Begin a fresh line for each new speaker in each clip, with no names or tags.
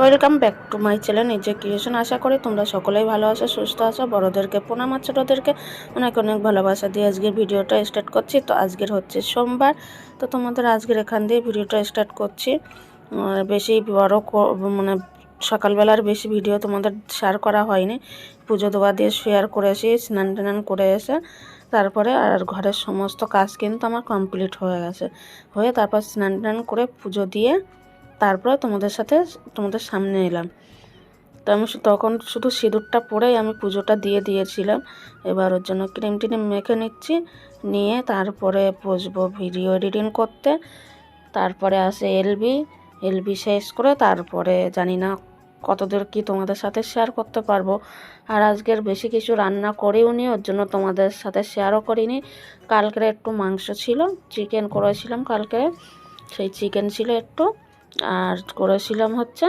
Welcome back to my channel নিজে creation আশা করি তোমরা সকলেই ভালো আছো, সুস্থ আছো। বড়োদেরকে প্রণাম আর ছোটোদেরকে অনেক অনেক ভালোবাসা দিয়ে আজকের ভিডিওটা স্টার্ট করছি। তো আজকের হচ্ছে সোমবার। তো তোমাদের আজকের এখান দিয়ে ভিডিওটা স্টার্ট করছি। বেশি বড় মানে সকালবেলার বেশি ভিডিও তোমাদের শেয়ার করা হয়নি। পুজো দেওয়া দিয়ে শেয়ার করেছি স্নান টান করে এসে, তারপরে আর ঘরের সমস্ত কাজ কিন্তু আমার কমপ্লিট হয়ে গেছে। হয়ে তারপর স্নান টান করে পুজো দিয়ে তারপরে তোমাদের সাথে তোমাদের সামনে এলাম। তো আমি তখন শুধু সিঁদুরটা পরেই আমি পুজোটা দিয়ে দিয়েছিলাম। এবার ওর জন্য ক্রিম টিম মেখে নিচ্ছি। নিয়ে তারপরে বসবো ভিডিও এডিটিং করতে। তারপরে আসে এলবি এলবি শেষ করে তারপরে জানি না কতদূর কি তোমাদের সাথে শেয়ার করতে পারব। আর আজকের বেশি কিছু রান্না করেও নি, ওর জন্য তোমাদের সাথে শেয়ারও করিনি। কালকের একটু মাংস ছিল চিকেন করেছিলাম কালকে। সেই চিকেন ছিল একটু। আর করেছিলাম হচ্ছে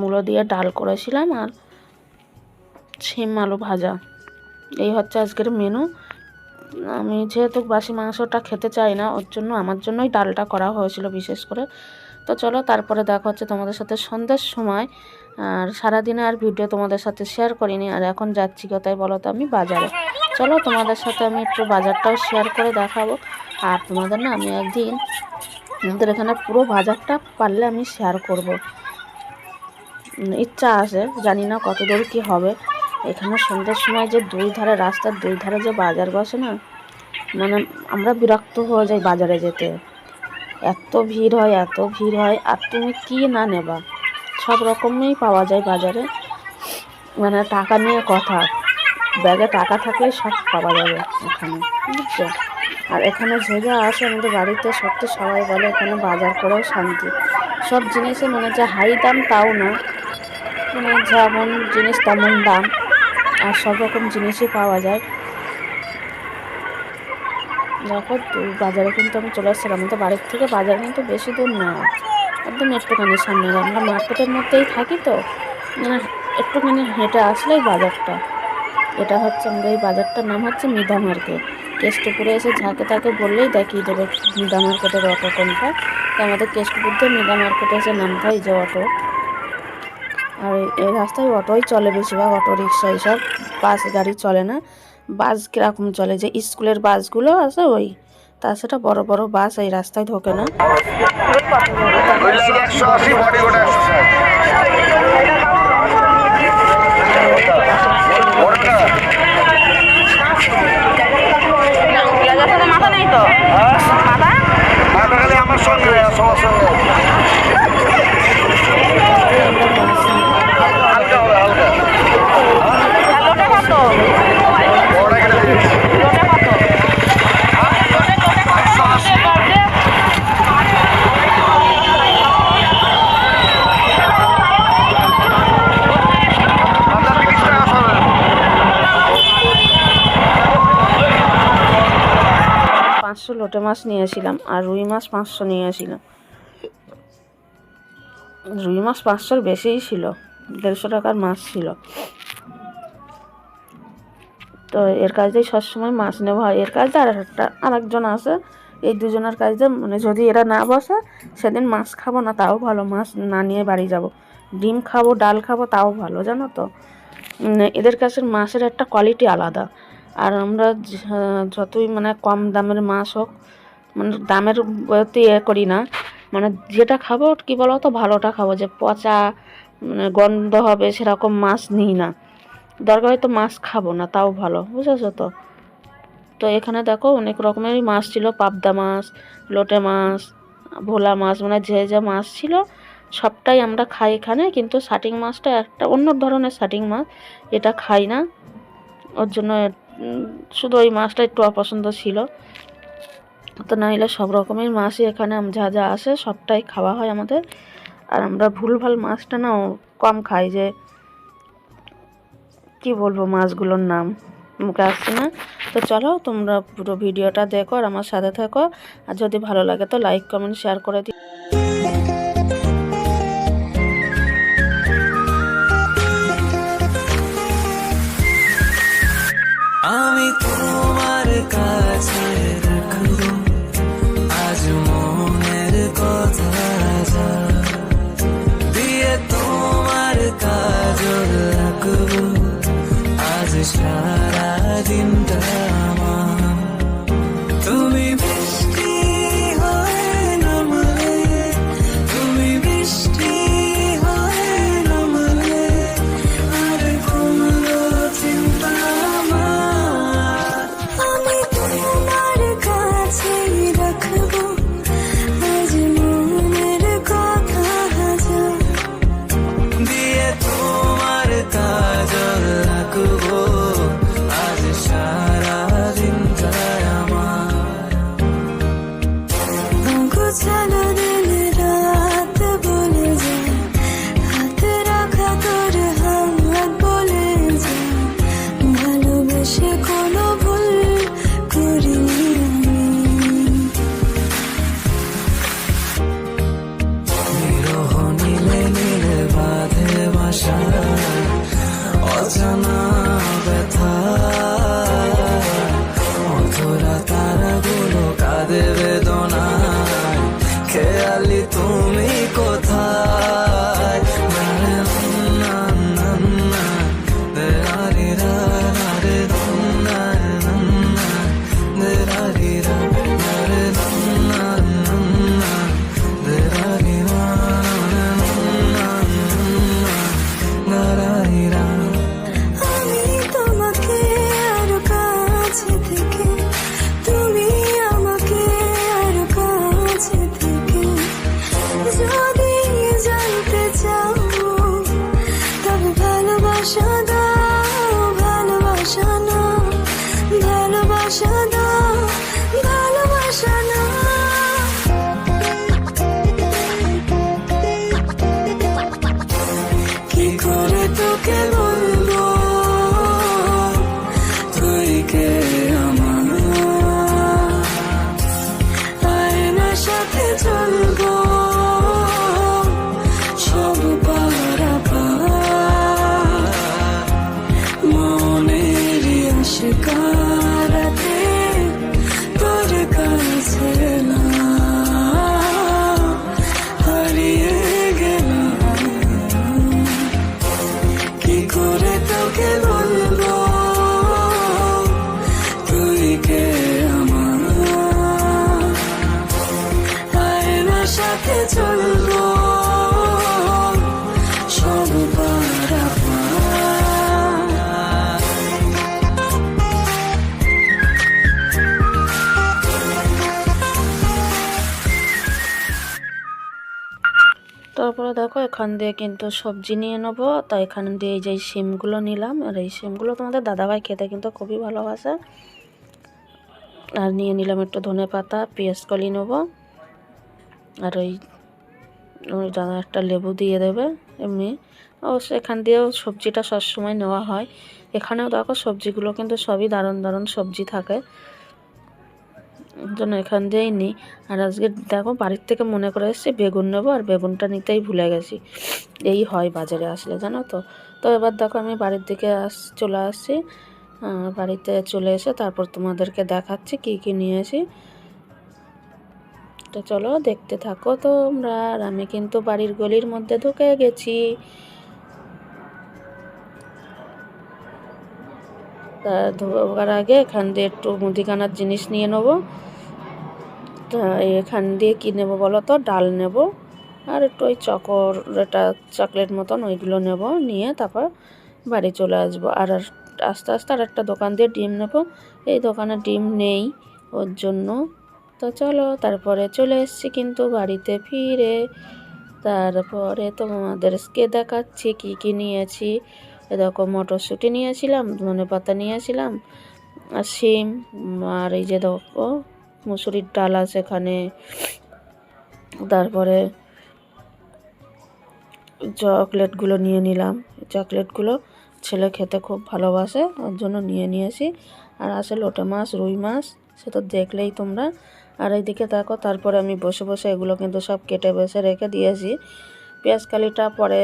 মূলো দিয়ে ডাল করেছিলাম আর শিম আলু ভাজা। এই হচ্ছে আজকের মেনু আমি যেহেতু বাসি মাংসটা খেতে চাই না, ওর জন্য আমার জন্যই ডালটা করা হয়েছিল বিশেষ করে। তো চলো তারপরে দেখা হচ্ছে তোমাদের সাথে সন্ধ্যের সময়। আর সারাদিনে আর ভিডিও তোমাদের সাথে শেয়ার করিনি, আর এখন যাচ্ছি কোথায় বলো তো আমি? বাজারে। চলো তোমাদের সাথে আমি একটু বাজারটাও শেয়ার করে দেখাবো। আর তোমাদের না আমি একদিন আমাদের এখানে পুরো বাজারটা পারলে আমি শেয়ার করব। ইচ্ছা আছে, জানি না কত দূর কী হবে। এখানে সন্ধ্যের সময় যে দুই ধারে রাস্তার দুই ধারে যে বাজার বসে না মানে আমরা বিরক্ত হয়ে যাই বাজারে যেতে। এত ভিড় হয়, এত ভিড় হয়, আর তুমি কি না নেবা? সব রকমই পাওয়া যায় বাজারে। মানে টাকা নিয়ে কথা, ব্যাগে টাকা থাকলে সব পাওয়া যাবে এখানে, বুঝছ? আর এখানে যে যা আসে আমাদের বাড়িতে সত্যি সবাই বলে এখানে বাজার করেও শান্তি। সব জিনিসে মানে যে হাই দাম তাও না। মানে যেমন জিনিস তেমন দাম, আর সব রকম জিনিসই পাওয়া যায়। দেখো বাজারে কিন্তু আমি চলে আসছিলাম। আমাদের বাড়ির থেকে বাজার কিন্তু বেশি দূর না। একদম একটুখানি সামনে। আমরা মার্কেটের মধ্যেই থাকি তো। মানে একটুখানি হেঁটে আসলেই বাজারটা। এটা হচ্ছে আমাদের এই বাজারটার নাম হচ্ছে মিধা মার্কেট। কেষ্টপুরে এসে ঝাঁকে তাকে বললেই দেখিয়ে দেবে মিধা মার্কেটের অটো কোনটা। তো আমাদের কেষ্টপুর দিয়ে মিধা মার্কেটে এসে হয় যে অটো। আর এই- রাস্তায় অটোই চলে বেশিরভাগ, অটো রিক্সা এইসব, বাস, গাড়ি চলে না। বাস কীরকম চলে যে স্কুলের বাসগুলো আছে ওই তাছাড়া বড় বড় বাস এই রাস্তায় ঢোকে না।
নেই তো মাথা
মাথা খালি আমার সঙ্গে সমস্যা নেই হালকা হবে হালকা
লোটা কত
বড়টা কেটে দিয়েছি
লোটা কত
একশো আশি মাথা তিরিশ টাকা সবে
পাঁচশো লোটে মাছ নিয়েছিলাম আর রুই মাছ পাঁচশো নিয়েছিলাম রুই মাছ পাঁচশোর বেশিই ছিল, দেড়শো টাকার মাছ ছিল। তো এর কাজেই সবসময় মাছ নেওয়া হয়। এর কাজে আর একটা, আরেকজন আছে, এই দুজনের কাজে মানে যদি এরা না বসে, সেদিন মাছ খাব না, তাও ভালো, মাছ না নিয়ে বাড়ি যাব। ডিম খাব, ডাল খাব, তাও ভালো, জানো তো? এদের কাছে মাছের একটা কোয়ালিটি আলাদা। আর আমরা যতই মানে কম দামের মাছ হোক মানে দামের ইয়ে করি না। মানে যেটা খাব কি বলো তো ভালোটা খাব। যে পচা মানে গন্ধ হবে সেরকম মাছ নিই না। দরকার হয়তো মাছ খাব না, তাও ভালো, বুঝেছ তো? তো এখানে দেখো অনেক রকমেরই মাছ ছিল, পাবদা মাছ, লোটে মাছ, ভোলা মাছ মানে যে যে মাছ ছিল, সবটাই আমরা খাই এখানে। কিন্তু শাটিং মাছটা একটা অন্য ধরনের শাটিং মাছ, এটা খাই না। ওর জন্য শুধু ওই মাছটা একটু অপছন্দ ছিল। তো নাহলে সব রকমের মাছই এখানে যা যা আসে সবটাই খাওয়া হয় আমাদের। আর আমরা ভুলভাল মাছটা না কম খাই যে কি বলব মাছগুলোর নাম, মুখে আসছে না। তো চলো তোমরা পুরো ভিডিওটা দেখো আর আমার সাথে থাকো। আর যদি ভালো লাগে তো লাইক কমেন্ট শেয়ার করে দিও।
সাথে চলবো।
তারপরে দেখো, এখান দিয়ে কিন্তু সবজি নিয়ে নেব। তো এখান দিয়ে এই যে এই শিমগুলো নিলাম। আর এই সিমগুলো তোমাদের দাদাভাই খেতে কিন্তু খুবই ভালোবাসে। আর নিয়ে নিলাম একটু ধনে পাতা পেঁয়াজ কলি নেব। আর ওই ওই দাদা একটা লেবু দিয়ে দেবে এমনি। অবশ্য এখান দিয়েও সবজিটা সবসময় নেওয়া হয়। এখানেও দেখো সবজিগুলো কিন্তু সবই দারুণ দারুণ সবজি থাকে। জন্য এখান দিয়েই নিই আর আজকে দেখো বাড়ির থেকে মনে করে এসেছি বেগুন নেব আর বেগুনটা নিতেই ভুলে গেছি। এই হয় বাজারে আসলে জানো তো। তো এবার দেখো আমি বাড়ির দিকে আস, চলে আসছি। বাড়িতে চলে এসে তারপর তোমাদেরকে দেখাচ্ছি কী কী নিয়েছি। তো চলো দেখতে থাকো তোমরা। আর আমি কিন্তু বাড়ির গলির মধ্যে ঢুকে গেছি। তা আগে এখান দিয়ে একটু মুদিখানার জিনিস নিয়ে নেব। তা এখান দিয়ে কী নেব বলো তো? ডাল নেব। আর একটু ওই চকর, এটা চকলেট মতন ওইগুলো নেব নিয়ে তারপর বাড়ি চলে আসব। আর আস্তে আস্তে আর একটা দোকান দিয়ে ডিম নেব। এই দোকানে ডিম নেই ওর জন্য। তো চলো, তারপরে চলে এসেছি কিন্তু বাড়িতে ফিরে। তারপরে তোমাদেরকে দেখাচ্ছি কী কী নিয়েছি। এরকম মটরশুঁটি নিয়েছিলাম, ধনে পাতা নিয়েছিলাম, আর শিম, আর এই যে দেখো, মুসুরির ডাল আছে এখানে। তারপরে চকলেটগুলো নিয়ে নিলাম। চকলেটগুলো ছেলে খেতে খুব ভালোবাসে ওর জন্য নিয়ে নিয়েছি। আর আছে লোটে মাছ, রুই মাছ, সে তো দেখলেই তোমরা আর এইদিকে দেখো, তারপরে আমি বসে বসে এগুলো কিন্তু সব কেটে বেছে রেখে দিয়েছি পেঁয়াজ কালিটা পরে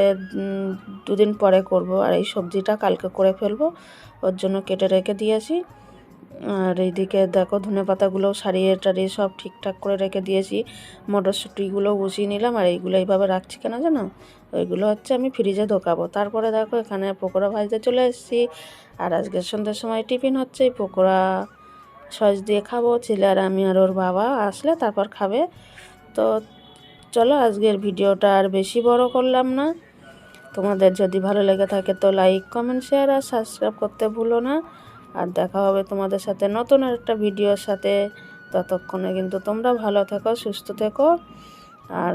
দুদিন পরে করব, আর এই সবজিটা কালকে করে ফেলব, ওর জন্য কেটে রেখে দিয়েছি আর এইদিকে দেখো, ধনে পাতাগুলো সারিয়ে টারিয়ে সব ঠিকঠাক করে রেখে দিয়েছি মটরশুঁটিগুলো বসিয়ে নিলাম, আর এইগুলো এইভাবে রাখছি কেন জানো? ওইগুলো হচ্ছে আমি ফ্রিজে ঢোকাবো। তারপরে দেখো, এখানে পকোড়া ভাজতে চলে এসেছি। আর আজকে সন্ধ্যের সময় টিফিন হচ্ছে, এই পকোড়া সস দিয়ে খাব, ছেলে আর আমি আর ওর বাবা আসলে তারপর খাবে। তো চলো, আজকের ভিডিওটা আর বেশি বড় করলাম না। তোমাদের যদি ভালো লেগে থাকে তো লাইক, কমেন্ট, শেয়ার আর সাবস্ক্রাইব করতে ভুলো না। আর দেখা হবে তোমাদের সাথে নতুন একটা ভিডিওর সাথে। ততক্ষণে কিন্তু তোমরা ভালো থেকো, সুস্থ থেকো। আর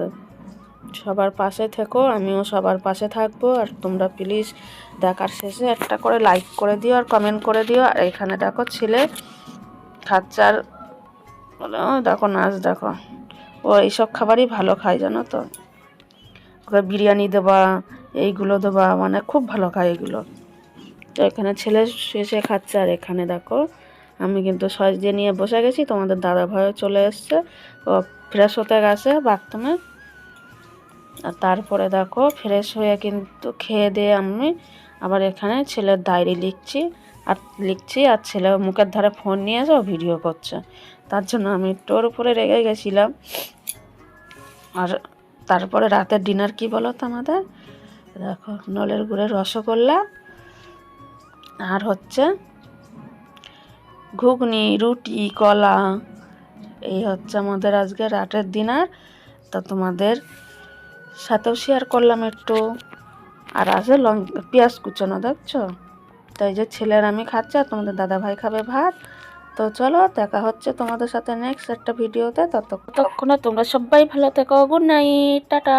সবার পাশে থেকো, আমিও সবার পাশে থাকব। আর তোমরা প্লিজ দেখার শেষে একটা করে লাইক করে দিও আর কমেন্ট করে দিও। আর এখানে দেখো ছেলে বলে, ও দেখো নাচ দেখো। ও এইসব খাবারই ভালো খায় জানো তো? ওকে বিরিয়ানি দেবা এইগুলো দেবা মানে খুব ভালো খায় এগুলো। তো এখানে ছেলে শুয়ে খাচ্ছে আর এখানে দেখো আমি কিন্তু সস দিয়ে নিয়ে বসে গেছি তোমাদের দাদা ভাইও চলে এসছে। ও ফ্রেশ হতে গেছে বাথরুমে আর তারপরে দেখো ফ্রেশ হয়ে কিন্তু খেয়ে দিয়ে আমি আবার এখানে ছেলের ডায়েরি লিখছি। আর লিখছি, আর ছেলে মুখের ধারে ফোন নিয়ে এসে ভিডিও করছে। তার জন্য আমি একটুর উপরে রেগে গেছিলাম। আর তারপরে রাতের ডিনার কি বলো তো আমাদের দেখো, নলের গুড়ের রসগোল্লা। আর হচ্ছে ঘুগনি, রুটি, কলা। এই হচ্ছে আমাদের আজকে রাতের ডিনার তা তোমাদের সাথেও শেয়ার করলাম একটু। আর আছে লং, পেঁয়াজ কুচানো, দেখছ? তাই যে ছেলের আমি খাচ্ছি আর তোমাদের দাদা ভাই খাবে ভাত। তো চলো, দেখা হচ্ছে তোমাদের সাথে নেক্সট একটা ভিডিওতে, ততক্ষণে তোমরা সবাই ভালো থেকো। Good night tata.